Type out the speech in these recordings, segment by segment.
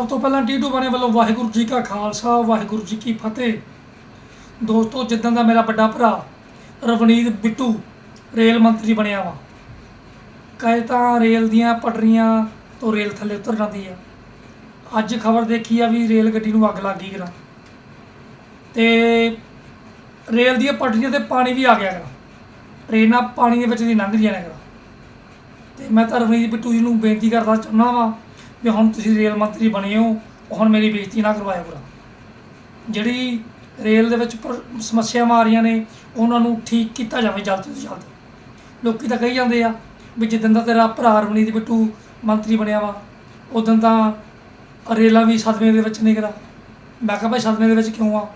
ਸਭ ਤੋਂ ਪਹਿਲਾਂ ਟੀਟੂ ਬਣੇ ਵੱਲੋਂ ਵਾਹਿਗੁਰੂ ਜੀ ਕਾ ਖਾਲਸਾ, ਵਾਹਿਗੁਰੂ ਜੀ ਕੀ ਫਤਿਹ। ਦੋਸਤੋ, ਜਿੱਦਾਂ ਦਾ ਮੇਰਾ ਵੱਡਾ ਭਰਾ ਰਵਨੀਤ ਬਿੱਟੂ ਰੇਲ ਮੰਤਰੀ ਬਣਿਆ ਵਾ। ਕਹੇ ਤਾਂ ਰੇਲ ਦੀਆਂ ਪਟਰੀਆਂ ਤੋਂ ਰੇਲ ਥੱਲੇ ਉਤਰ ਜਾਂਦੀ ਆ। ਅੱਜ ਖਬਰ ਦੇਖੀ ਆ ਵੀ ਰੇਲ ਗੱਡੀ ਨੂੰ ਅੱਗ ਲੱਗ ਗਈ ਕਰਾ। ਤੇ ਰੇਲ ਦੀਆਂ ਪਟਰੀਆਂ ਤੇ ਪਾਣੀ ਵੀ ਆ ਗਿਆ ਕਰਾ। ਟ੍ਰੇਨਾਂ ਪਾਣੀ ਦੇ ਵਿੱਚ ਦੀ ਲੰਘ ਰਹੀਆਂ ਨੇ ਕਰਾ। ਤੇ ਮੈਂ ਤਾਂ ਰਵਨੀਤ ਬਿੱਟੂ ਜੀ ਨੂੰ ਬੇਨਤੀ ਕਰਦਾ ਚਾਹੁੰਦਾ ਵਾਂ ਵੀ ਹੁਣ ਤੁਸੀਂ ਰੇਲ ਮੰਤਰੀ ਬਣੇ ਹੋ, ਹੁਣ ਮੇਰੀ ਬੇਇੱਜ਼ਤੀ ਨਾ ਕਰਵਾਇਆ ਕਰੋ। ਜਿਹੜੀ ਰੇਲ ਦੇ ਵਿੱਚ ਪਰ- ਸਮੱਸਿਆਵਾਂ ਆ ਰਹੀਆਂ ਨੇ, ਉਹਨਾਂ ਨੂੰ ਠੀਕ ਕੀਤਾ ਜਾਵੇ ਜਲਦ ਤੋਂ ਜਲਦ। ਲੋਕੀ ਤਾਂ ਕਹੀ ਜਾਂਦੇ ਆ ਵੀ ਜਿੱਦਣ ਦਾ ਤੇਰਾ ਭਰਾ ਰਵਨੀਤ ਬਿੱਟੂ ਮੰਤਰੀ ਬਣਿਆ ਵਾ ਉਦੋਂ ਤਾਂ ਰੇਲਾਂ ਵੀ ਸਦਮੇ ਦੇ ਵਿੱਚ ਨਿਕਲਾ ਮੈਂ ਕਿਹਾ ਭਾਈ ਸਦਮੇ ਦੇ ਵਿੱਚ ਕਿਉਂ ਆ?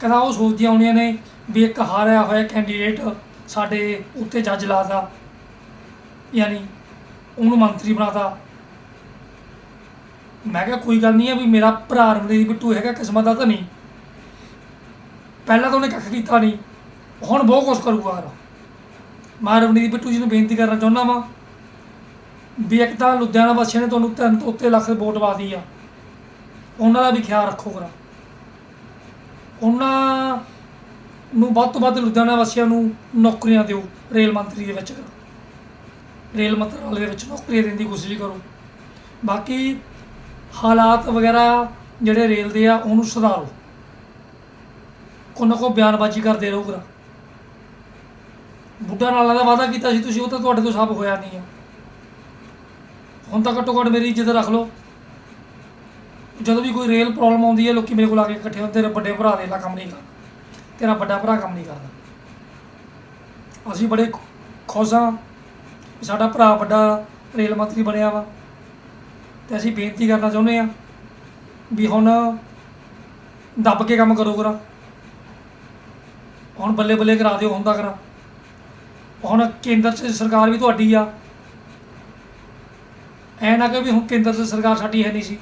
ਕਹਿੰਦਾ ਉਹ ਸੋਚਦੀਆਂ ਆਉਣੀਆਂ ਨੇ ਵੀ ਇੱਕ ਹਾਰਿਆ ਹੋਇਆ ਕੈਂਡੀਡੇਟ ਸਾਡੇ ਉੱਤੇ ਜੱਜ ਲਾਤਾ ਯਾਨੀ ਉਹਨੂੰ ਮੰਤਰੀ ਬਣਾਤਾ। ਮੈਂ ਕਿਹਾ ਕੋਈ ਗੱਲ ਨਹੀਂ ਹੈ ਵੀ ਮੇਰਾ ਭਰਾ ਰਵਨੀਤ ਬਿੱਟੂ ਹੈਗਾ, ਕਿਸਮਤ ਦਾ ਤਾਂ ਨਹੀਂ। ਪਹਿਲਾਂ ਤਾਂ ਉਹਨੇ ਕੱਖ ਕੀਤਾ ਨਹੀਂ, ਹੁਣ ਬਹੁਤ ਕੁਛ ਕਰੂਗਾ ਯਾਰ। ਮੈਂ ਰਵਨੀਤ ਬਿੱਟੂ ਜੀ ਨੂੰ ਬੇਨਤੀ ਕਰਨਾ ਚਾਹੁੰਦਾ ਵਾਂ ਵੀ ਇੱਕ ਤਾਂ ਲੁਧਿਆਣਾ ਵਾਸੀਆਂ ਨੇ ਤੁਹਾਨੂੰ ਤਿੰਨ ਤੋਂ ਉੱਤੇ ਲੱਖ ਵੋਟ ਪਾਤੀ ਆ। ਉਹਨਾਂ ਦਾ ਵੀ ਖਿਆਲ ਰੱਖੋ ਕਰਾ ਉਹਨਾਂ ਨੂੰ ਵੱਧ ਤੋਂ ਵੱਧ ਲੁਧਿਆਣਾ ਵਾਸੀਆਂ ਨੂੰ ਨੌਕਰੀਆਂ ਦਿਓ, ਰੇਲ ਮੰਤਰੀ ਦੇ ਵਿੱਚ। ਰੇਲ ਮੰਤਰਾਲੇ ਦੇ ਵਿੱਚ ਨੌਕਰੀਆਂ ਦੇਣ ਦੀ ਕੋਸ਼ਿਸ਼ ਕਰੋ। ਬਾਕੀ ਹਾਲਾਤ ਵਗੈਰਾ ਜਿਹੜੇ ਰੇਲ ਦੇ ਆ, ਉਹਨੂੰ ਸੁਧਾਰੋ। ਕੋਈ ਨਾ ਕੋਈ ਬਿਆਨਬਾਜ਼ੀ ਕਰਦੇ ਰਹੋ ਬੁੱਢਾ ਨਾਲਾ ਦਾ ਵਾਅਦਾ ਕੀਤਾ ਸੀ ਤੁਸੀਂ, ਉਹ ਤਾਂ ਤੁਹਾਡੇ ਤੋਂ ਸਭ ਹੋਇਆ ਨਹੀਂ ਆ। ਹੁਣ ਤਾਂ ਘੱਟੋ ਘੱਟ ਮੇਰੀ ਇੱਜ਼ਤ ਰੱਖ ਲਓ। ਜਦੋਂ ਵੀ ਕੋਈ ਰੇਲ ਪ੍ਰੋਬਲਮ ਆਉਂਦੀ ਹੈ, ਲੋਕੀ ਮੇਰੇ ਕੋਲ ਆ ਕੇ ਇਕੱਠੇ ਹੁੰਦੇ, ਤੇਰੇ ਵੱਡੇ ਭਰਾ ਦੇ ਲਾ ਕੰਮ ਨਹੀਂ ਕਰਦਾ। ਤੇਰਾ ਵੱਡਾ ਭਰਾ ਕੰਮ ਨਹੀਂ ਕਰਦਾ। ਅਸੀਂ ਬੜੇ ਖੁਸ਼ ਹਾਂ, ਸਾਡਾ ਭਰਾ ਵੱਡਾ ਰੇਲ ਮੰਤਰੀ ਬਣਿਆ ਵਾ। ਤੇ ਅਸੀਂ ਬੇਨਤੀ ਕਰਨਾ ਚਾਹੁੰਦੇ ਆ ਵੀ ਹੁਣ ਦੱਬ ਕੇ ਕੰਮ ਕਰੋ ਕਰਾ। ਹੁਣ ਬੱਲੇ ਬੱਲੇ ਕਰਾ ਦਿਓ, ਹੁੰਦਾ ਕਰਾ। ਹੁਣ ਕੇਂਦਰ 'ਚ ਸਰਕਾਰ ਵੀ ਤੁਹਾਡੀ ਆ। ਐ ਨਾ ਕਿ ਵੀ ਹੁਣ ਕੇਂਦਰ 'ਚ ਸਰਕਾਰ ਸਾਡੀ ਹੈ ਨਹੀਂ ਸੀ।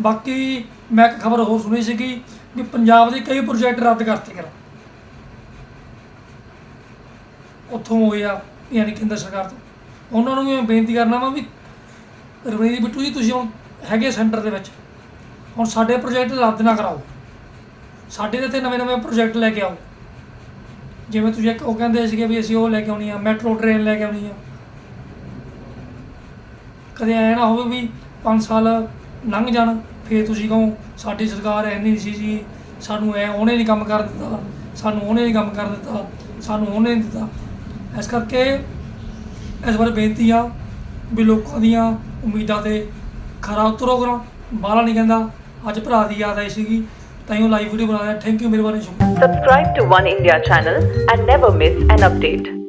ਬਾਕੀ ਮੈਂ ਇੱਕ ਖਬਰ ਹੋਰ ਸੁਣੀ ਸੀਗੀ ਵੀ ਪੰਜਾਬ ਦੇ ਕਈ ਪ੍ਰੋਜੈਕਟ ਰੱਦ ਕਰਤੇ ਕਰਾ। ਉੱਥੋਂ ਹੋਏ ਆ, ਯਾਨੀ ਕੇਂਦਰ ਸਰਕਾਰ ਤੋਂ। ਉਹਨਾਂ ਨੂੰ ਵੀ ਮੈਂ ਬੇਨਤੀ ਕਰਨਾ ਵਾ ਵੀ ਰਵਨੀਤ ਬਿੱਟੂ ਜੀ, ਤੁਸੀਂ ਹੁਣ ਹੈਗੇ ਸੈਂਟਰ ਦੇ ਵਿੱਚ। ਹੁਣ ਸਾਡੇ ਪ੍ਰੋਜੈਕਟ ਰੱਦ ਨਾ ਕਰਾਓ। ਸਾਡੇ ਦੇ ਤੇ ਨਵੇਂ ਨਵੇਂ ਪ੍ਰੋਜੈਕਟ ਲੈ ਕੇ ਆਓ। ਜਿਵੇਂ ਤੁਸੀਂ ਇੱਕ ਉਹ ਕਹਿੰਦੇ ਸੀਗੇ ਵੀ ਅਸੀਂ ਉਹ ਲੈ ਕੇ ਆਉਣੀ ਆ, ਮੈਟਰੋ ਟ੍ਰੇਨ ਲੈ ਕੇ ਆਉਣੀ ਆ। ਕਦੇ ਐ ਨਾ ਹੋਵੇ ਵੀ 5 ਸਾਲ ਲੰਘ ਜਾਣ, ਫੇਰ ਤੁਸੀਂ ਕਹੋ, ਸਾਡੀ ਸਰਕਾਰ ਐ ਨਹੀਂ ਸੀ ਜੀ। ਸਾਨੂੰ ਐ ਉਹਨੇ ਨਹੀਂ ਕੰਮ ਕਰ ਦਿੱਤਾ, ਸਾਨੂੰ ਉਹਨੇ ਨਹੀਂ ਕੰਮ ਕਰ ਦਿੱਤਾ, ਸਾਨੂੰ ਉਹਨੇ ਨਹੀਂ ਦਿੱਤਾ। ਇਸ ਕਰਕੇ ਇਸ ਬਾਰੇ ਬੇਨਤੀ ਆ ਵੀ ਲੋਕਾਂ ਦੀਆਂ ਉਮੀਦਾਂ ਤੇ ਖਰਾ ਉਤਰੋ ਕਰੋ। ਬਾਹਲਾ ਨਹੀਂ ਕਹਿੰਦਾ, ਅੱਜ ਭਰਾ ਦੀ ਯਾਦ ਆਈ ਸੀਗੀ ਤਾਂ ਉਹ ਲਾਈਵ ਵੀਡੀਓ ਬਣਾ ਥੈਂਕ ਯੂ ਮੇਰੇ ਬਾਰੇ ਸ਼ੁਕਰੀਆ Subscribe to One India channel and never miss an update.